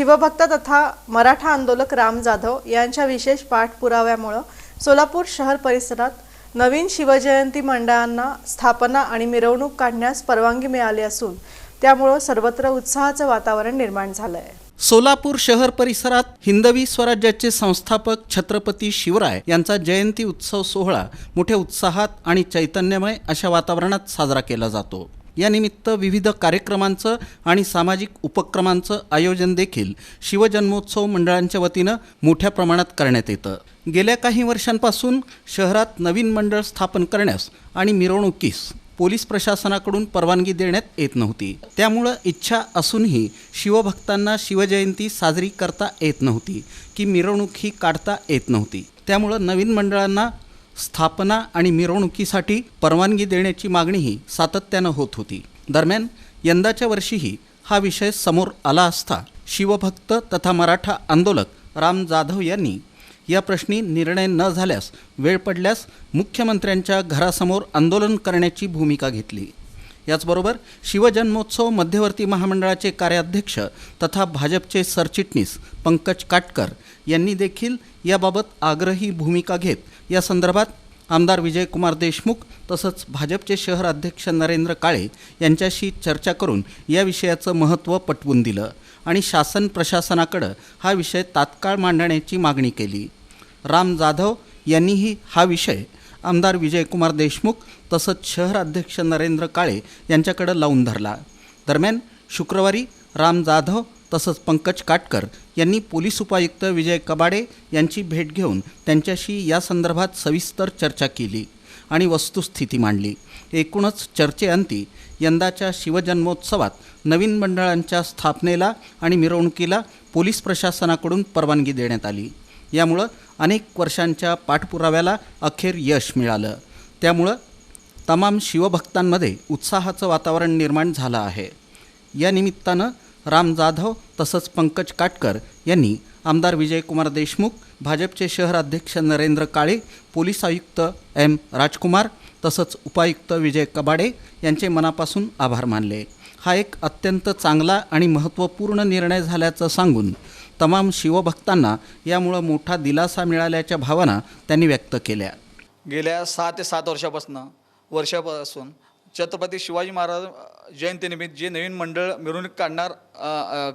शिवभक्त तथा मराठा आंदोलक राम जाधव यांच्या विशेष पाठपुराव्यामुळं सोलापूर शहर परिसरात नवीन शिवजयंती मंडळांना स्थापना आणि मिरवणूक काढण्यास परवानगी मिळाली असून त्यामुळं सर्वत्र उत्साहाचं वातावरण निर्माण झालं आहे सोलापूर शहर परिसरात हिंदवी स्वराज्याचे संस्थापक छत्रपती शिवराय यांचा जयंती उत्सव सोहळा मोठ्या उत्साहात आणि चैतन्यमय अशा वातावरणात साजरा केला जातो. यानिमित्त विविध कार्यक्रमांचं आणि सामाजिक उपक्रमांचं आयोजन देखील शिवजन्मोत्सव मंडळांच्या वतीनं मोठ्या प्रमाणात करण्यात येतं. गेल्या काही वर्षांपासून शहरात नवीन मंडळ स्थापन करण्यास आणि मिरवणुकीस पोलीस प्रशासनाकडून परवानगी देण्यात येत नव्हती. त्यामुळं इच्छा असूनही शिवभक्तांना शिवजयंती साजरी करता येत नव्हती की मिरवणूक ही काढता येत नव्हती. त्यामुळं नवीन मंडळांना स्थापना आणि मिरवणुकीसाठी परवानगी देण्याची मागणीही सातत्यानं होत होती. दरम्यान यंदाच्या वर्षीही हा विषय समोर आला असता शिवभक्त तथा मराठा आंदोलक राम जाधव यांनी या प्रश्नी निर्णय न झाल्यास वेळ पडल्यास मुख्यमंत्र्यांच्या घरासमोर आंदोलन करण्याची भूमिका घेतली. याचबरोबर शिवजन्मोत्सव मध्यवर्ती महामंडळाचे कार्याध्यक्ष तथा भाजपचे सरचिटणीस पंकज काटकर यांनी देखील याबाबत आग्रही भूमिका घेत या संदर्भात आमदार विजयकुमार देशमुख तसंच भाजपचे शहर अध्यक्ष नरेंद्र काळे यांच्याशी चर्चा करून या विषयाचं महत्त्व पटवून दिलं आणि शासन प्रशासनाकडं हा विषय तात्काळ मांडण्याची मागणी केली. राम जाधव यांनीही हा विषय आमदार विजयकुमार देशमुख तसंच शहर अध्यक्ष नरेंद्र काळे यांच्याकडं लावून धरला. दरम्यान शुक्रवारी राम जाधव तसंच पंकज काटकर यांनी पोलीस उपायुक्त विजय कबाडे यांची भेट घेऊन त्यांच्याशी या संदर्भात सविस्तर चर्चा केली आणि वस्तुस्थिती मांडली. एकूणच चर्चेअंती यंदाच्या शिवजन्मोत्सवात नवीन मंडळांच्या स्थापनेला आणि मिरवणुकीला पोलीस प्रशासनाकडून परवानगी देण्यात आली. यामुळं अनेक वर्षांच्या पाठपुराव्याला अखेर यश मिळालं. त्यामुळं तमाम शिवभक्तांमध्ये उत्साहाचं वातावरण निर्माण झालं आहे. या निमित्तानं राम जाधव तसंच पंकज काटकर यांनी आमदार विजयकुमार देशमुख भाजपचे शहर अध्यक्ष नरेंद्र काळे पोलीस आयुक्त एम राजकुमार तसंच उपायुक्त विजय कबाडे यांचे मनापासून आभार मानले. हा एक अत्यंत चांगला आणि महत्त्वपूर्ण निर्णय झाल्याचं सांगून तमाम शिवभक्तांना यामुळं मोठा दिलासा मिळाल्याच्या भावना त्यांनी व्यक्त केल्या. गेल्या सहा ते सात वर्षापासून वर्षापासून छत्रपती शिवाजी महाराज जयंतीनिमित्त जे नवीन मंडळ मिरवणूक काढणार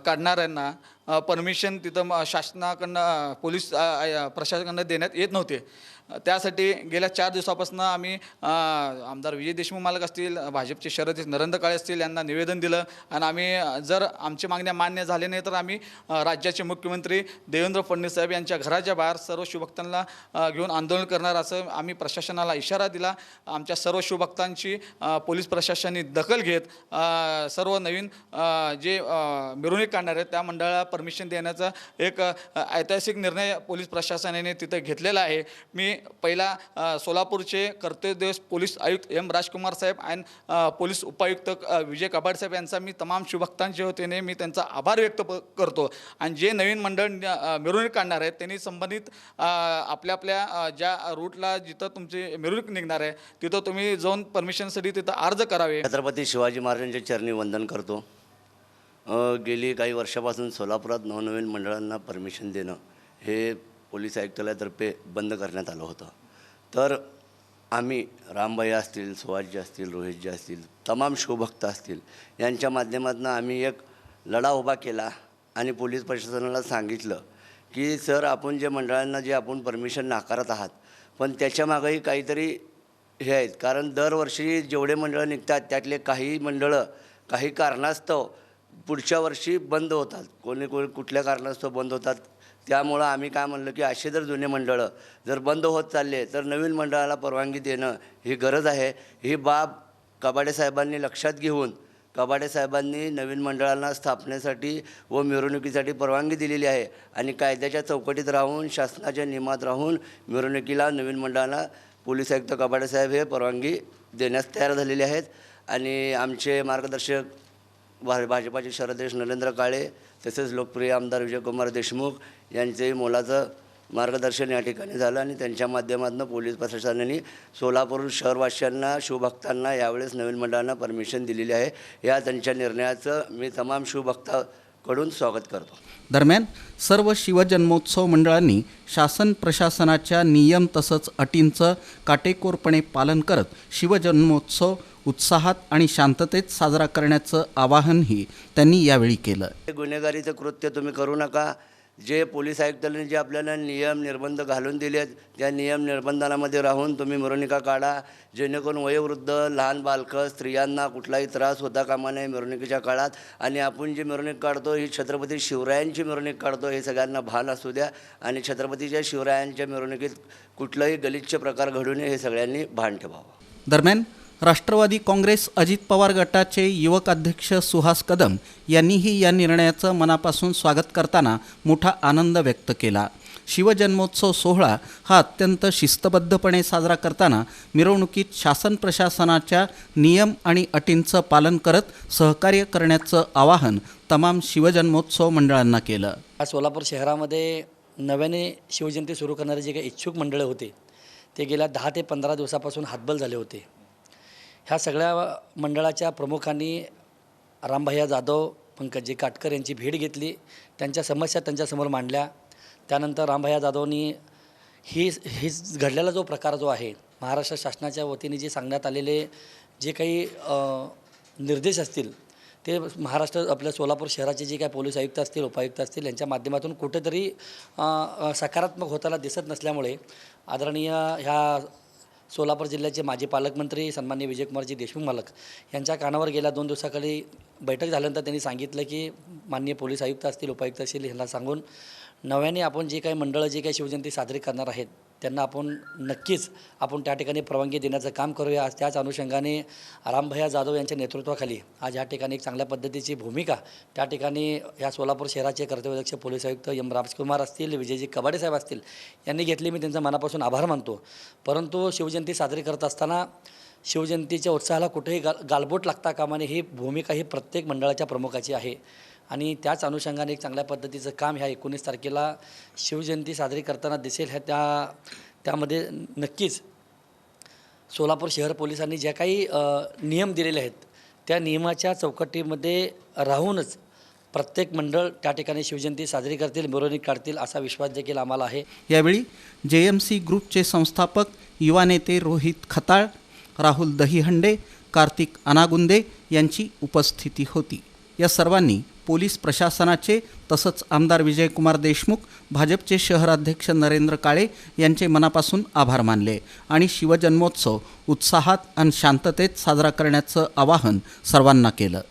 काढणाऱ्यांना परमिशन तिथं शासनाकडनं पोलीस प्रशासनाकडनं देण्यात येत नव्हते. त्यासाठी गेल्या चार दिवसापासून आम्ही आमदार विजय देशमुख मालक असतील भाजपचे शरद नरेंद्र काळे असतील यांना निवेदन दिलं. आणि आम्ही जर आमच्या मागण्या मान्य झाल्या नाही तर आम्ही राज्याचे मुख्यमंत्री देवेंद्र फडणवीस साहेब यांच्या घराच्या बाहेर सर्व शिवभक्तांना घेऊन आंदोलन करणार असं आम्ही प्रशासनाला इशारा दिला. आमच्या सर्व शिवभक्तांची पोलीस प्रशासनाने दखल घेत सर्व नवीन जे मिरवणूक काढणार आहेत त्या मंडळाला परमिशन देण्याचा एक ऐतिहासिक निर्णय पोलीस प्रशासनाने तिथं घेतलेला आहे. मी पहिला सोलापूरचे कर्तव्यदिवस पोलीस आयुक्त एम राजकुमार साहेब आणि पोलीस उपायुक्त विजय कबाड साहेब यांचा मी तमाम शिवभक्तांच्या वतीने मी त्यांचा आभार व्यक्त करतो. आणि जे नवीन मंडळ मिरवणूक काढणार आहेत त्यांनी संबंधित आपल्या आपल्या ज्या रूटला जिथं तुमची मिरवणूक निघणार आहे तिथं तुम्ही जाऊन परमिशनसाठी तिथं अर्ज करावे. छत्रपती शिवाजी महाराजांच्या चरणी वंदन करतो. गेली काही वर्षापासून सोलापुरात नवनवीन मंडळांना परमिशन देणं हे पोलीस आयुक्तालयातर्फे बंद करण्यात आलं होतं. तर आम्ही रामबाई असतील सुभाषजी असतील रोहितजी असतील तमाम शिवभक्त असतील यांच्या माध्यमातून आम्ही एक लढा उभा केला आणि पोलीस प्रशासनाला सांगितलं की सर आपण जे मंडळांना जे आपण परमिशन नाकारत आहात पण त्याच्यामागंही काहीतरी हे आहेत. कारण दरवर्षी जेवढे मंडळं निघतात त्यातले काही मंडळं काही कारणास्तव पुढच्या वर्षी बंद होतात. कोणी कोणी कुठल्या कारणास्तव बंद होतात त्यामुळं आम्ही काय म्हणलं की असे जर जुने मंडळं जर बंद होत चालले तर नवीन मंडळाला परवानगी देणं ही गरज आहे. ही बाब कबाडे साहेबांनी लक्षात घेऊन कबाडे साहेबांनी नवीन मंडळांना स्थापनेसाठी व मिरवणुकीसाठी परवानगी दिलेली आहे आणि कायद्याच्या चौकटीत राहून शासनाच्या नियमात राहून मिरवणुकीला नवीन मंडळांना पोलीस आयुक्त कबाडे साहेब हे परवानगी देण्यास तयार झालेले आहेत. आणि आमचे मार्गदर्शक भा भाजपाचे शरदेश नरेंद्र काळे तसेच लोकप्रिय आमदार विजयकुमार देशमुख यांचेही मोलाचं मार्गदर्शन या ठिकाणी झालं आणि त्यांच्या माध्यमातून पोलीस प्रशासनाने सोलापूर शहरवासियांना शिवभक्तांना यावेळेस नवीन मंडळांना परमिशन दिलेली आहे. या त्यांच्या निर्णयाचं मी तमाम शिवभक्ताकडून स्वागत करतो. दरम्यान सर्व शिवजन्मोत्सव मंडळांनी शासन प्रशासनाच्या नियम तसंच अटींचं काटेकोरपणे पालन करत शिवजन्मोत्सव उत्साहात आणि शांततेत साजरा करण्याचं आवाहनही त्यांनी यावेळी केलं. हे गुन्हेगारीचं कृत्य तुम्ही करू नका. जे पोलीस आयुक्तांनी जे आपल्याला नियम निर्बंध घालून दिले आहेत त्या नियम निर्बंधांमध्ये राहून तुम्ही मिरवणुका काढा. जेणेकरून वयोवृद्ध लहान बालकं स्त्रियांना कुठलाही त्रास होता कामा नये मिरवणुकीच्या काळात. आणि आपण जी मिरवणूक काढतो ही छत्रपती शिवरायांची मिरवणूक काढतो हे सगळ्यांना भान असू द्या. आणि छत्रपतीच्या शिवरायांच्या मिरवणुकीत कुठलाही गलिच्छ प्रकार घडू नये हे सगळ्यांनी भान ठेवावं. दरम्यान राष्ट्रवादी काँग्रेस अजित पवार गटाचे युवक अध्यक्ष सुहास कदम यांनीही या निर्णयाचं मनापासून स्वागत करताना मोठा आनंद व्यक्त केला. शिवजन्मोत्सव सोहळा हा अत्यंत शिस्तबद्धपणे साजरा करताना मिरवणुकीत शासन प्रशासनाच्या नियम आणि अटींचं पालन करत सहकार्य करण्याचं आवाहन तमाम शिवजन्मोत्सव मंडळांना केलं. आज सोलापूर शहरामध्ये नव्याने शिवजयंती सुरू करणारे जे काही इच्छुक मंडळं होते ते गेल्या दहा ते पंधरा दिवसापासून हातबल झाले होते. ह्या सगळ्या मंडळाच्या प्रमुखांनी रामभैया जाधव पंकजी काटकर यांची भेट घेतली. त्यांच्या समस्या त्यांच्यासमोर मांडल्या. त्यानंतर रामभैया जाधवनी ही ही घडलेला जो प्रकार जो आहे महाराष्ट्र शासनाच्या वतीने जे सांगण्यात आलेले जे काही निर्देश असतील ते महाराष्ट्र आपल्या सोलापूर शहराचे जे काही पोलीस आयुक्त असतील उपायुक्त असतील यांच्या माध्यमातून कुठेतरी सकारात्मक होताना दिसत नसल्यामुळे आदरणीय ह्या सोलापूर जिल्ह्याचे माजी पालकमंत्री सन्मान्य विजयकुमारजी देशमुख मालक यांच्या कानावर गेल्या दोन दिवसाखाली बैठक झाल्यानंतर त्यांनी सांगितलं की माननीय पोलीस आयुक्त असतील उपायुक्त असतील यांना सांगून नव्याने आपण जे काही मंडळं जे काही शिवजयंती साजरी करणार आहेत त्यांना आपण नक्कीच आपण त्या ठिकाणी परवानगी देण्याचं काम करूया. आज त्याच अनुषंगाने रामभैया जाधव यांच्या नेतृत्वाखाली आज या ठिकाणी एक चांगल्या पद्धतीची भूमिका त्या ठिकाणी या सोलापूर शहराचे कर्तव्यदक्ष पोलीस आयुक्त एम राजकुमार असतील विजयजी कबाडे साहेब असतील यांनी घेतली. मी त्यांचा मनापासून आभार मानतो. परंतु शिवजयंती साजरी करत असताना शिवजयंतीच्या उत्साहाला कुठेही गाल गालबोट लागता कामा नये. ही भूमिका ही प्रत्येक मंडळाच्या प्रमुखाची आहे. आणि त्याच अनुषंगाने एक चांगल्या पद्धतीचं काम ह्या एकोणीस तारखेला शिवजयंती साजरी करताना दिसेल ह्या त्या त्यामध्ये नक्कीच सोलापूर शहर पोलिसांनी ज्या काही नियम दिलेले आहेत त्या नियमाच्या चौकटीमध्ये राहूनच प्रत्येक मंडळ त्या ठिकाणी शिवजयंती साजरी करतील मिरवणूक काढतील असा विश्वास देखील आम्हाला आहे. यावेळी जे एम सी ग्रुपचे संस्थापक युवा नेते रोहित खताळ राहुल दहीहंडे कार्तिक अनागुंदे यांची उपस्थिती होती. या सर्वांनी पोलीस प्रशासनाचे तसंच आमदार विजयकुमार देशमुख भाजपचे शहराध्यक्ष नरेंद्र काळे यांचे मनापासून आभार मानले आणि शिवजन्मोत्सव उत्साहात आणि शांततेत साजरा करण्याचं आवाहन सर्वांना केलं.